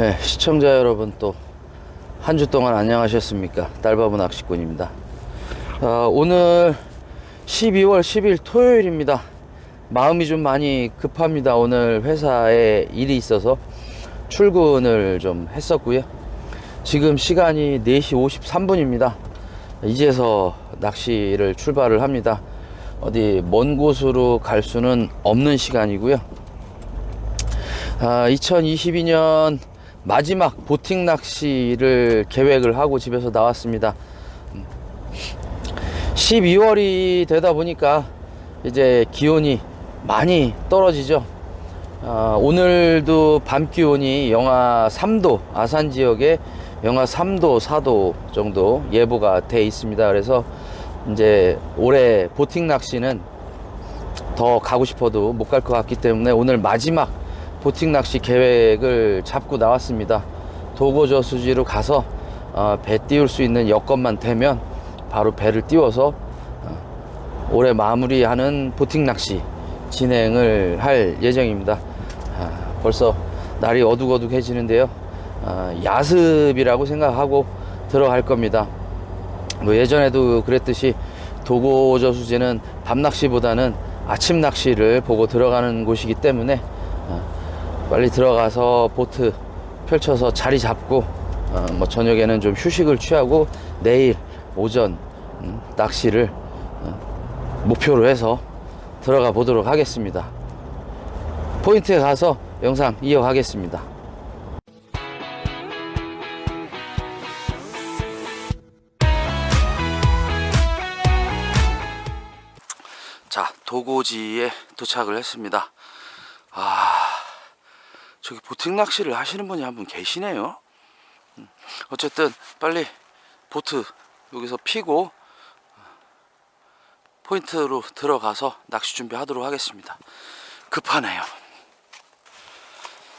네, 시청자 여러분 또 한 주 동안 안녕하셨습니까? 딸바보 낚시꾼입니다. 어, 오늘 12월 10일 토요일입니다. 마음이 좀 많이 급합니다. 오늘 회사에 일이 있어서 출근을 좀 했었고요. 지금 시간이 4시 53분입니다. 이제서 낚시를 출발을 합니다. 어디 먼 곳으로 갈 수는 없는 시간이고요. 아, 2022년 마지막 보팅 낚시를 계획을 하고 집에서 나왔습니다. 12월이 되다 보니까 이제 기온이 많이 떨어지죠. 아, 오늘도 밤 기온이 영하 3도, 아산 지역에 영하 3도, 4도 정도 예보가 돼 있습니다. 그래서 이제 올해 보팅 낚시는 더 가고 싶어도 못 갈 것 같기 때문에 오늘 마지막 보팅 낚시 계획을 잡고 나왔습니다. 도고 저 수지로 가서 어, 배 띄울 수 있는 여건만 되면 바로 배를 띄워서 어, 올해 마무리하는 보팅 낚시 진행을 할 예정입니다. 아, 벌써 날이 어둑어둑해지는데요. 아, 야습이라고 생각하고 들어갈 겁니다. 뭐 예전에도 그랬듯이 도고 저 수지는 밤 낚시보다는 아침 낚시를 보고 들어가는 곳이기 때문에 어, 빨리 들어가서 보트 펼쳐서 자리 잡고 어, 뭐 저녁에는 좀 휴식을 취하고 내일 오전 음, 낚시를 어, 목표로 해서 들어가 보도록 하겠습니다. 포인트에 가서 영상 이어가겠습니다. 자, 도고지에 도착을 했습니다. 아, 저기 보팅 낚시를 하시는 분이 한 분 계시네요. 음, 어쨌든 빨리 보트 여기서 피고 포인트로 들어가서 낚시 준비하도록 하겠습니다. 급하네요.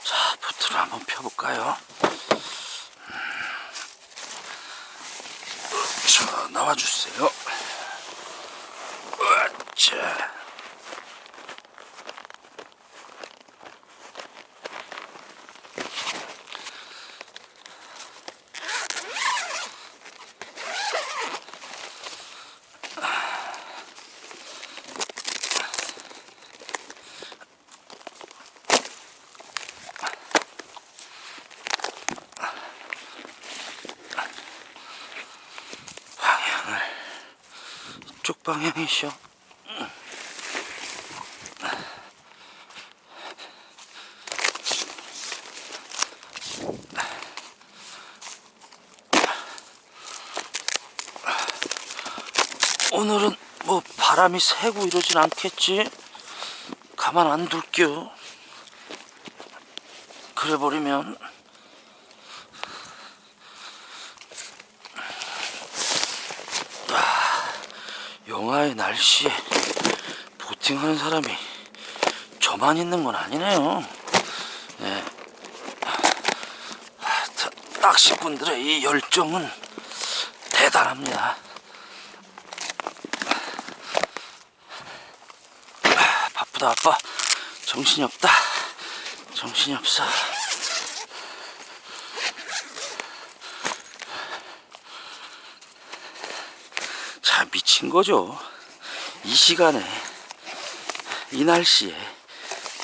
자, 보트를 한번 펴볼까요? 음. 자, 나와주세요. 자. 방향이셔. 오늘은 뭐 바람이 세고 이러진 않겠지? 가만 안 둘게요. 그래 버리면 영하의 날씨에 보팅하는 사람이 저만 있는 건 아니네요. 예. 하여튼 낚시꾼들의 이 열정은 대단합니다. 아, 바쁘다 아빠 정신이 없다 정신이 없어 자 미 친 거죠? 이 시간에 이 날씨에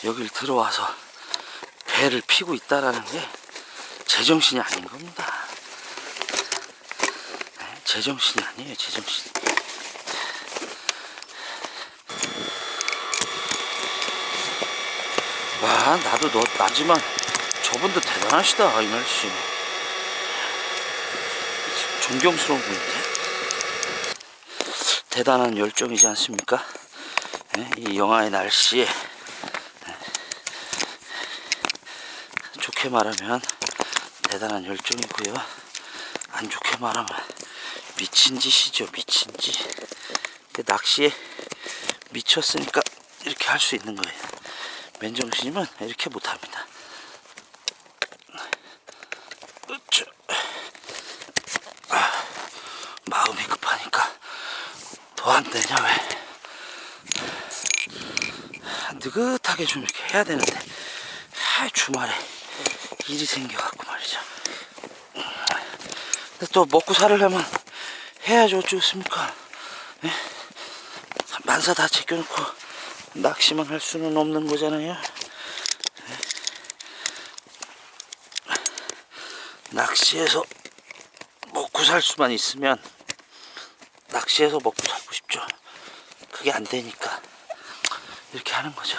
여길 들어와서 배를 피고 있다라는 게 제정신이 아닌 겁니다. 네, 제정신이 아니에요 제정신 와 나도 너 나지만 저분도 대단하시다 이 날 씨. 존경스러운 분인데 대단한 열정이지 않습니까? 예, 이 영하의 날씨에 예, 좋게 말하면 대단한 열정이고요. 안 좋게 말하면 미친 짓이죠 미친 짓. 그 낚시에 미쳤으니까 이렇게 할 수 있는 거예요. 맨정신이면 이렇게 못합니다. 으쌰. 아, 마음이 급하니까 더 안 되냐 왜? 느긋하게 좀 이렇게 해야 되는데 아, 주말에 일이 생겨갖고. 말이죠. 근데 또 먹고 살려면 해야지 어쩌겠습니까? 예? 만사 다 제껴놓고 낚시만 할 수는 없는 거잖아요. 예? 낚시해서 먹고 살 수만 있으면 낚시해서 먹고 살고 싶죠. 그게 안 되니까 이렇게 하는 거죠.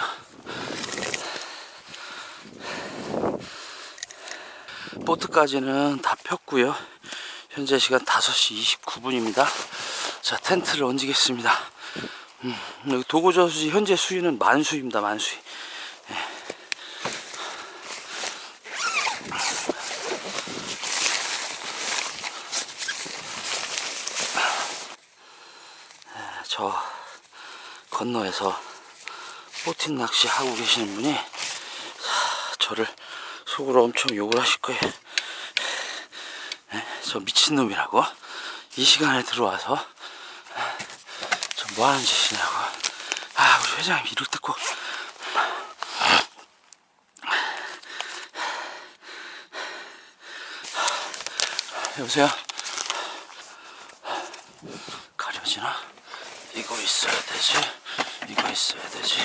보트까지는 다 폈고요. 현재 시간 5시 29분입니다. 자, 텐트를 얹겠습니다. 음, 도고저수지 현재 수위는 만수입니다. 만수위. 저 건너에서 보팅 낚시 하고 계시는 분이 자, 저를 속으로 엄청 욕을 하실 거예요. 예, 저 미친놈이라고 이 시간에 들어와서 저 뭐 하는 짓이냐고. 아, 우리 회장님 이럴 때 꼭. 여보세요? 가려지나? 이거 있어야 되지. 이거 있어야 되지.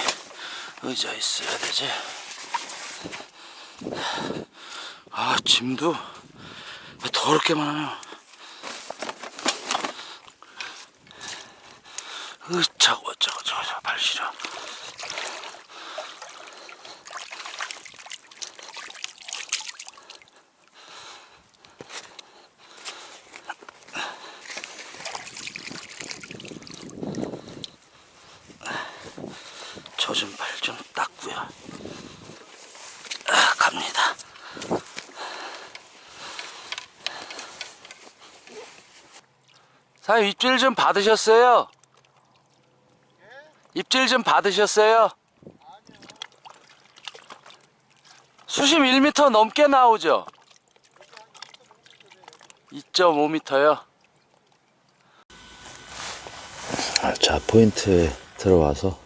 의자 있어야 되지. 아, 짐도 더럽게만 하면. 으차고 저거 저거 저거 발 시려. 젖은 발 좀 닦고요. 아, 갑니다. 사장님 입질 좀 받으셨어요? 입질 좀 받으셨어요? 수심 1m 넘게 나오죠? 2.5m요? 자 포인트에 들어와서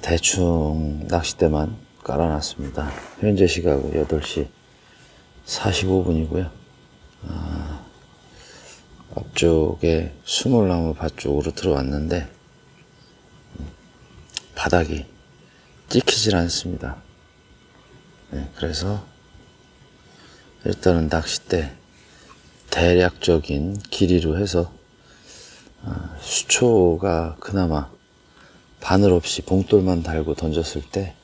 대충 낚싯대만 깔아놨습니다. 현재 시각은 8시 45분이고요. 앞쪽에 수몰나무 밭 쪽으로 들어왔는데 음, 바닥이 찍히질 않습니다. 네, 그래서 일단은 낚싯대 대략적인 길이로 해서 아, 수초가 그나마 바늘 없이 봉돌만 달고 던졌을 때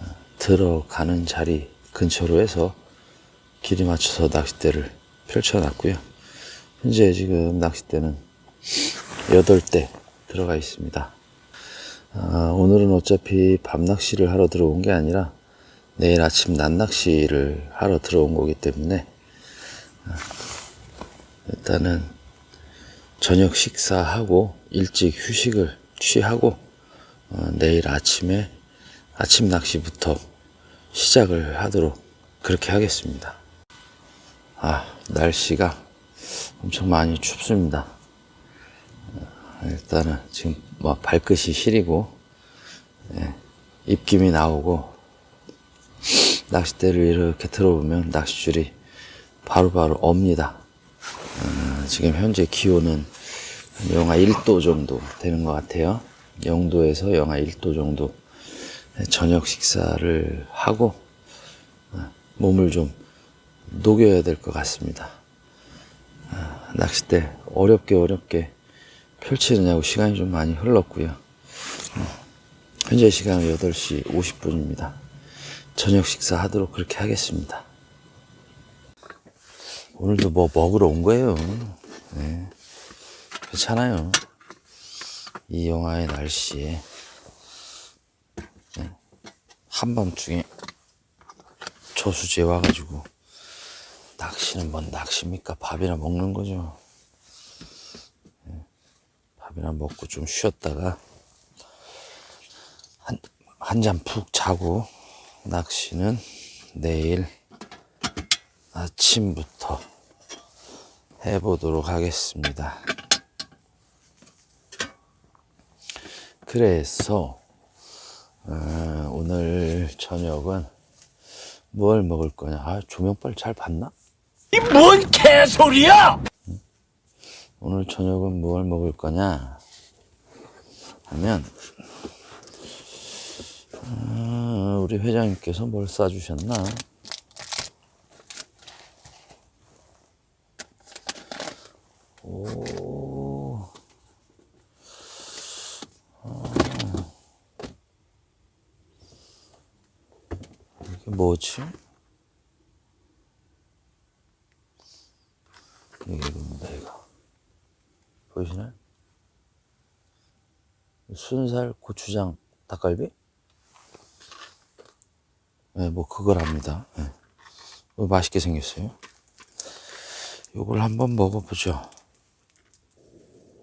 아, 들어가는 자리 근처로 해서 길이 맞춰서 낚싯대를 펼쳐놨고요. 현재 지금 낚싯대는 8대 들어가 있습니다. 아, 오늘은 어차피 밤 낚시를 하러 들어온 게 아니라 내일 아침 낮 낚시를 하러 들어온 거기 때문에 아, 일단은 저녁 식사하고 일찍 휴식을 취하고 어, 내일 아침에 아침 낚시부터 시작을 하도록 그렇게 하겠습니다. 아, 날씨가 엄청 많이 춥습니다. 어, 일단은 지금 뭐 발끝이 시리고 예, 입김이 나오고 낚싯대를 이렇게 들어보면 낚싯줄이 바로바로 옵니다. 어, 지금 현재 기온은 영하 1도 정도 되는 것 같아요. 0도에서 영하 1도 정도 저녁 식사를 하고 어, 몸을 좀 녹여야 될 것 같습니다. 아, 낚싯대 어렵게 어렵게 펼치느냐고 시간이 좀 많이 흘렀고요. 음, 현재 시간은 8시 50분입니다. 저녁 식사 하도록 그렇게 하겠습니다. 오늘도 뭐 먹으러 온 거예요. 네. 괜찮아요. 이 영하의 날씨에 네. 한밤중에 저수지에 와가지고 낚시는 뭔 낚시입니까? 밥이나 먹는 거죠. 예, 밥이나 먹고 좀 쉬었다가 한, 한잠푹 자고 낚시는 내일 아침부터 해보도록 하겠습니다. 그래서 어, 오늘 저녁은 뭘 먹을 거냐? 아, 조명빨 잘 봤나? 이 뭔 개소리야! 오늘 저녁은 뭘 먹을 거냐? 하면, 아, 우리 회장님께서 뭘 싸주셨나? 오, 아. 이게 뭐지? 이게 이겁니다, 이거. 보이시나요? 순살, 고추장, 닭갈비? 네, 뭐 그걸 합니다. 네. 어, 맛있게 생겼어요. 요걸 한번 먹어보죠.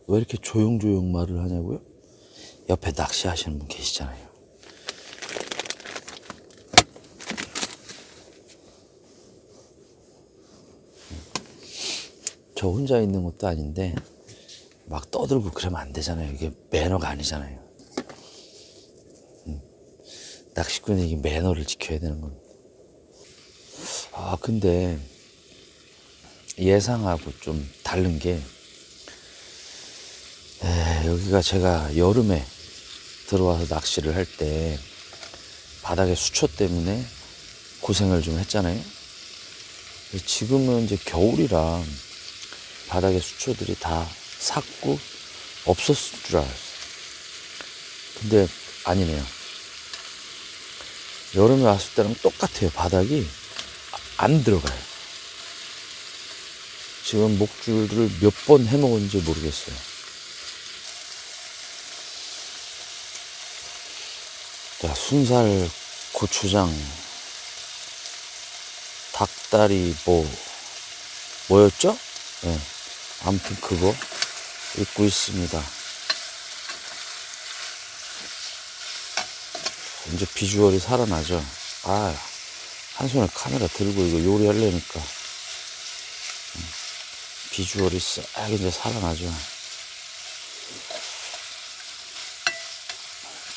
왜 이렇게 조용조용 말을 하냐고요? 옆에 낚시하시는 분 계시잖아요. 저 혼자 있는 것도 아닌데 막 떠들고 그러면 안 되잖아요. 이게 매너가 아니잖아요. 음. 낚시꾼이 이게 매너를 지켜야 되는 겁니다. 아, 근데 예상하고 좀 다른 게 에, 여기가 제가 여름에 들어와서 낚시를 할 때 바닥에 수초 때문에 고생을 좀 했잖아요. 지금은 이제 겨울이라 바닥에 수초들이 다 삭고 없었을 줄 알았어요. 근데 아니네요. 여름에 왔을 때랑 똑같아요. 바닥이 안 들어가요. 지금 목줄을 몇 번 해먹었는지 모르겠어요. 자, 순살, 고추장, 닭다리, 뭐, 뭐였죠? 예. 아무튼 그거 입고 있습니다. 이제 비주얼이 살아나죠. 아, 한 손에 카메라 들고 이거 요리하려니까. 음, 비주얼이 싹 이제 살아나죠.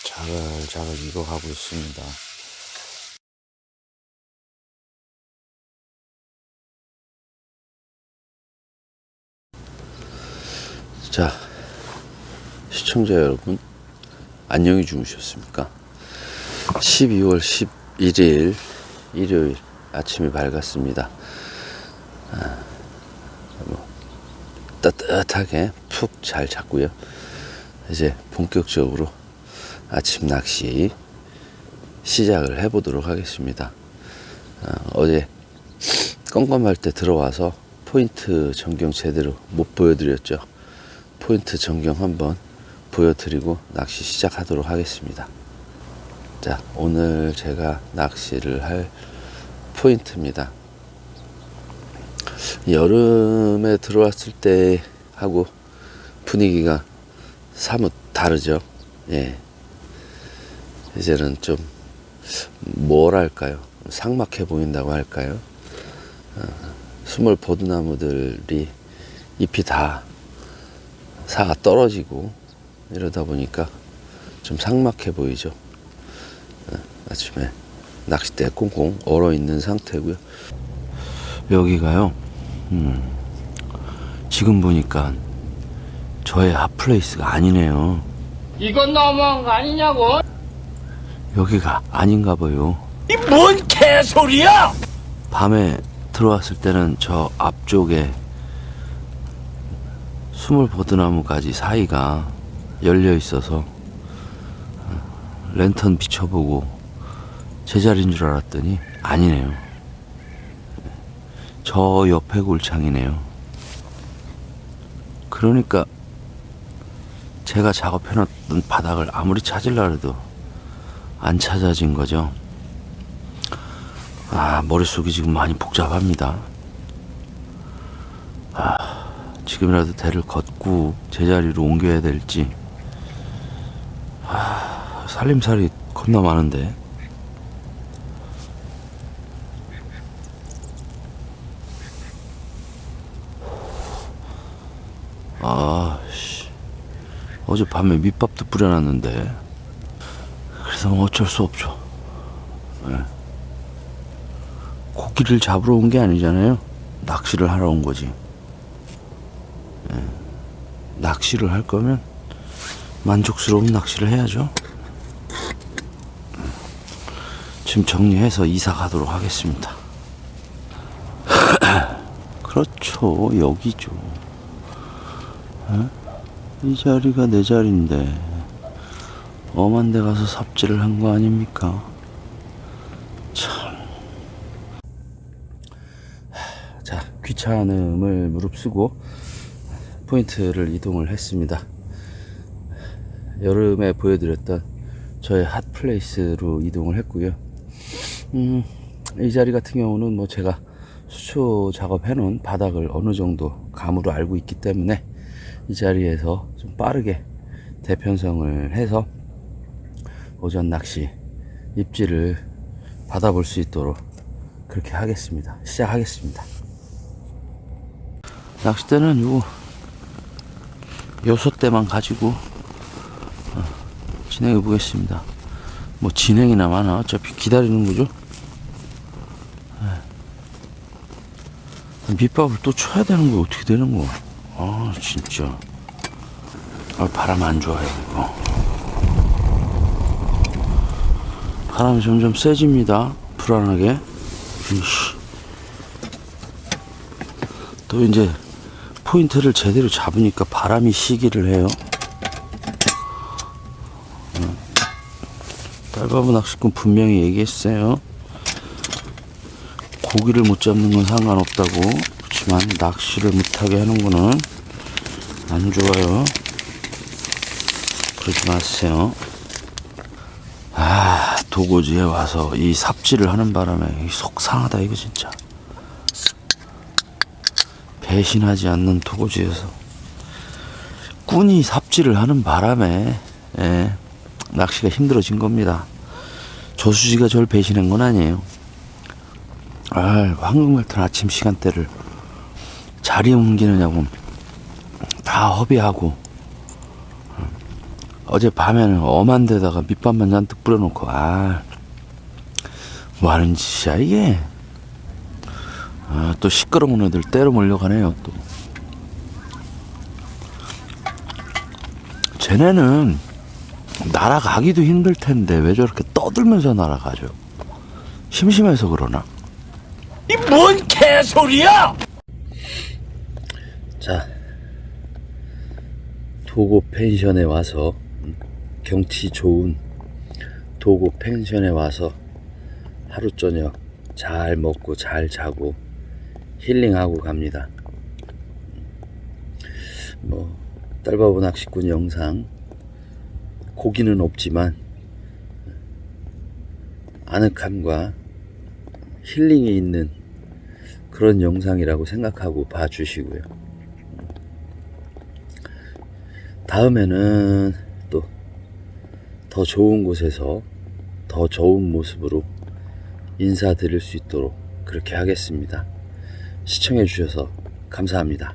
자글자글 익어가고 있습니다. 자, 시청자 여러분, 안녕히 주무셨습니까? 12월 11일 일요일 아침이 밝았습니다. 아, 뭐, 따뜻하게 푹 잘 잤고요. 이제 본격적으로 아침 낚시 시작을 해보도록 하겠습니다. 아, 어제 껌껌할 때 들어와서 포인트 전경 제대로 못 보여드렸죠. 포인트 전경 한번 보여드리고 낚시 시작하도록 하겠습니다. 자, 오늘 제가 낚시를 할 포인트입니다. 여름에 들어왔을 때 하고 분위기가 사뭇 다르죠. 예. 이제는 좀 뭐랄까요? 삭막해 보인다고 할까요? 어, 스물 보드나무들이 잎이 다 사가 떨어지고 이러다 보니까 좀 삭막해 보이죠. 어, 아침에 낚싯대 꽁꽁 얼어 있는 상태고요. 여기가요. 음, 지금 보니까 저의 핫플레이스가 아니네요. 이건 너무한 거 아니냐고? 여기가 아닌가 봐요. 이 뭔 개소리야! 밤에 들어왔을 때는 저 앞쪽에 스물 보드나무 가지 사이가 열려 있어서 랜턴 비춰보고 제자리인 줄 알았더니 아니네요. 저 옆에 골창이네요. 그러니까 제가 작업해놨던 바닥을 아무리 찾으려 해도 안 찾아진 거죠. 아, 머릿속이 지금 많이 복잡합니다. 아, 지금이라도 대를 걷고 제자리로 옮겨야 될지. 아, 살림살이 겁나 많은데. 아, 씨. 어젯밤에 밑밥도 뿌려놨는데. 그래서 뭐 어쩔 수 없죠. 예. 고기를 잡으러 온 게 아니잖아요. 낚시를 하러 온 거지. 예. 낚시를 할 거면 만족스러운 낚시를 해야죠. 지금 정리해서 이사 가도록 하겠습니다. 그렇죠. 여기죠. 어? 이 자리가 내 자리인데 엄한 데 가서 삽질을 한 거 아닙니까? 참. 자, 귀찮음을 무릅쓰고 포인트를 이동을 했습니다. 여름에 보여드렸던 저의 핫플레이스로 이동을 했고요. 음, 이 자리 같은 경우는 뭐 제가 수초 작업해 놓은 바닥을 어느 정도 감으로 알고 있기 때문에 이 자리에서 좀 빠르게 대편성을 해서 오전 낚시 입질을 받아볼 수 있도록 그렇게 하겠습니다. 시작하겠습니다. 낚싯대는 요 요소대만 가지고 어, 진행해 보겠습니다. 뭐 진행이나 많아 어차피 기다리는 거죠. 예. 밑밥을 또 쳐야 되는 거 어떻게 되는 거? 아 진짜. 아 바람 안 좋아요 이거. 바람이 점점 세집니다. 불안하게. 또 이제 포인트를 제대로 잡으니까 바람이 시기를 해요. 어. 딸바보 낚시꾼 분명히 얘기했어요. 고기를 못 잡는 건 상관없다고. 그렇지만 낚시를 못하게 하는 거는 안 좋아요. 그러지 마세요. 아, 도고지에 와서 이 삽질을 하는 바람에 이 속상하다 이거 진짜. 배신하지 않는 도고지에서 꾼이 삽질을 하는 바람에 예, 낚시가 힘들어진 겁니다. 조수지가 절 배신한 건 아니에요. 아, 황금 같은 아침 시간대를 자리 옮기느냐고 다 허비하고 어제 밤에는 엄한 데다가 밑밥만 잔뜩 뿌려놓고 아 뭐하는 짓이야 이게 아, 또 시끄러운 애들 때려 몰려가네요 또. 쟤네는 날아가기도 힘들 텐데 왜 저렇게 떠들면서 날아가죠? 심심해서 그러나? 이 뭔 개소리야! 자, 도고 펜션에 와서 음, 경치 좋은 도고 펜션에 와서 하루 저녁 잘 먹고 잘 자고 힐링하고 갑니다. 뭐 딸바보 낚시꾼 영상 고기는 없지만 아늑함과 힐링이 있는 그런 영상이라고 생각하고 봐주시고요. 다음에는 또 더 좋은 곳에서 더 좋은 모습으로 인사드릴 수 있도록 그렇게 하겠습니다. 시청해 주셔서 감사합니다.